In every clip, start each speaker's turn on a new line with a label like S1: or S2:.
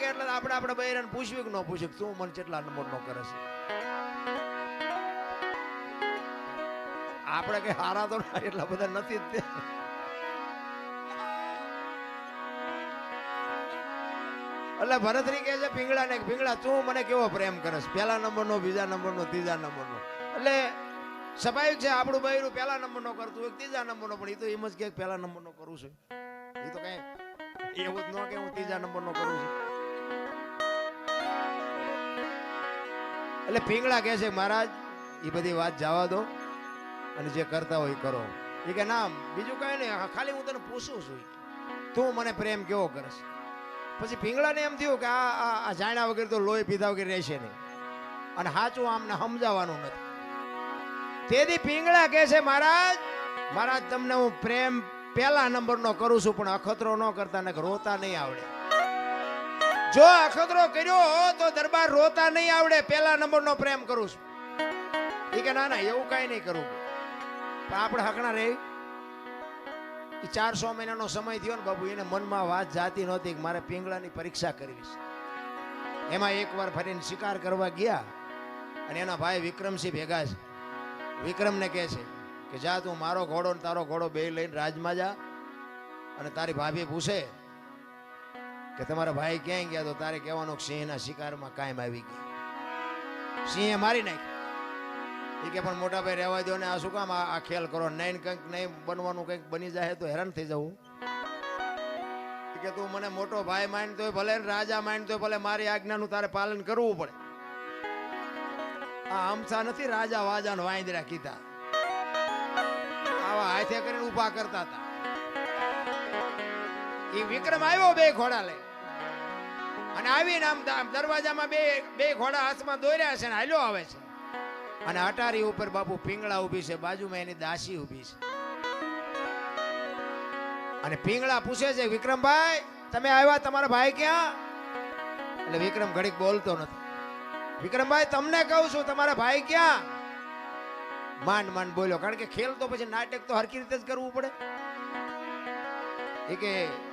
S1: કે એટલે આપણે આપણે બૈરાને પૂછવી કે ન પૂછ્યું તું મને કેટલા નંબર નો કરે છે? આપણે કઈ હારા તો એટલા બધા નથી જ એટલે ભરતરી કહે છે પીંગળા ને પીંગળા તું મને કેવો પ્રેમ કરસ પહેલા નંબરનો, બીજા નંબરનો, ત્રીજા નંબરનો. એટલે સ્વાભાવિક છે, આપણું બૈરું પહેલા નંબરનો કરતું હોય ત્રીજા નંબરનો, પણ એ તો એમ જ કે પહેલા નંબરનો કરું છું. એ તો કઈ એવું જ ન કે હું ત્રીજા નંબરનો કરું છું. એટલે પીંગળા કહે છે, મહારાજ એ બધી વાત જવા દો અને જે કરતા હોય કરો. એ કે, ના, બીજું કઈ નહીં ખાલી હું તને પૂછું છું તું મને પ્રેમ કેવો કરશ? પછી પીંગળાને એમ થયું કે આ- આ જાણ્યા વગર તો લોહી પીધા વગર રહેશે નહીં. અને સાચું આમને સમજાવવાનું નથી. તેથી પીંગળા કહે છે, મહારાજ મહારાજ, તમને હું પ્રેમ પહેલા નંબરનો કરું છું, પણ અખતરો ન કરતા ને રોતા નહીં આવડે. જો અખતરો કર્યો તો દરબાર રોતા નહીં આવડે. પહેલા નંબરનો પ્રેમ કરું છું. એ કે ના ના, એવું કાંઈ નહીં કરવું પણ આપણે હકણા રહી. એ ચારસો મહિનાનો સમય થયો ને બાબુ એને મનમાં વાત જાતી નહોતી કે મારે પિંગળાની પરીક્ષા કરવી છે. એમાં એકવાર ફરીને શિકાર કરવા ગયા અને એના ભાઈ વિક્રમસિંહ ભેગા છે. વિક્રમને કહે છે કે, જા તું, મારો ઘોડો ને તારો ઘોડો બે લઈને રાજમાં જા અને તારી ભાભી પૂછે કે તમારા ભાઈ ક્યાંય ગયા તો તારે કહેવાનું સિંહના શિકારમાં કાયમ આવી ગઈ. સિંહે મારી નાખી એ કે પણ મોટા ભાઈ રહેવા દો ને આ શું કામ આ ખેલ કરો? નહીં કંઈક નહીં બનવાનું કંઈક બની જાય તો હેરાન થઈ જવું કે તું મને મોટો ભાઈ માન તોય ભલે રાજા માનતો હોય, ભલે મારી આજ્ઞાનું તારે પાલન કરવું પડે. આ હમસા નથી, રાજા વાજા વાંદરા કીધા. આવા હાથે કરીને ઊભા કરતા હતા. એ વિક્રમ આવ્યો બે ઘોડા લઈ અને આવીને આમ દરવાજામાં બે બે ઘોડા હાથમાં દોર્યા છે ને હાલ્યો આવે છે. અને અટારી ઉપર બાપુ પિંગળા ઊભી છે, બાજુમાં એની દાસી ઊભી છે. અને પિંગળા પૂછે છે, વિક્રમભાઈ, તમે આવ્યા? તમારા ભાઈ ક્યાં? એટલે વિક્રમ ઘડીક બોલતો નથી. વિક્રમભાઈ, તમને કહું છું, તમારા ભાઈ ક્યાં? માંડ માંડ બોલ્યો. કારણ કે ખેલ તો પછી નાટક તો હરકી રીતે જ કરવું પડે. એ કે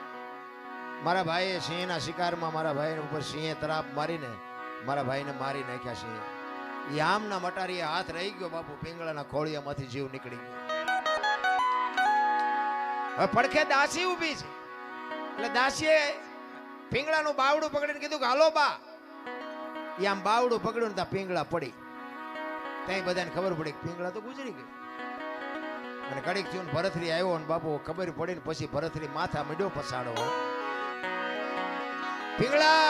S1: મારા ભાઈએ સિંહના શિકારમાં મારા ભાઈ ઉપર સિંહે તરાપ મારીને મારા ભાઈને મારી નાખ્યા સિંહે. એ આમના મટારીએ હાથ રહી ગયો બાપુ, પિંગળાના ખોળિયામાંથી જીવ નીકળી ગયો. હવે પડખે દાસી ઊભી છે. એટલે દાસીએ પિંગળાનું બાવડું પકડીને કીધું કે, હાલો બા. એ આમ બાવડું પકડ્યું ને ત્યાં પિંગળા પડી. ત્યાં બધાને ખબર પડી કે પિંગળા તો ગુજરી ગઈ. અને કડીક થયું ભરતરી આવ્યો અને બાપુ, ખબર પડી ને પછી ભરથરી માથા મીડ્યો પસાડો પિંગળા.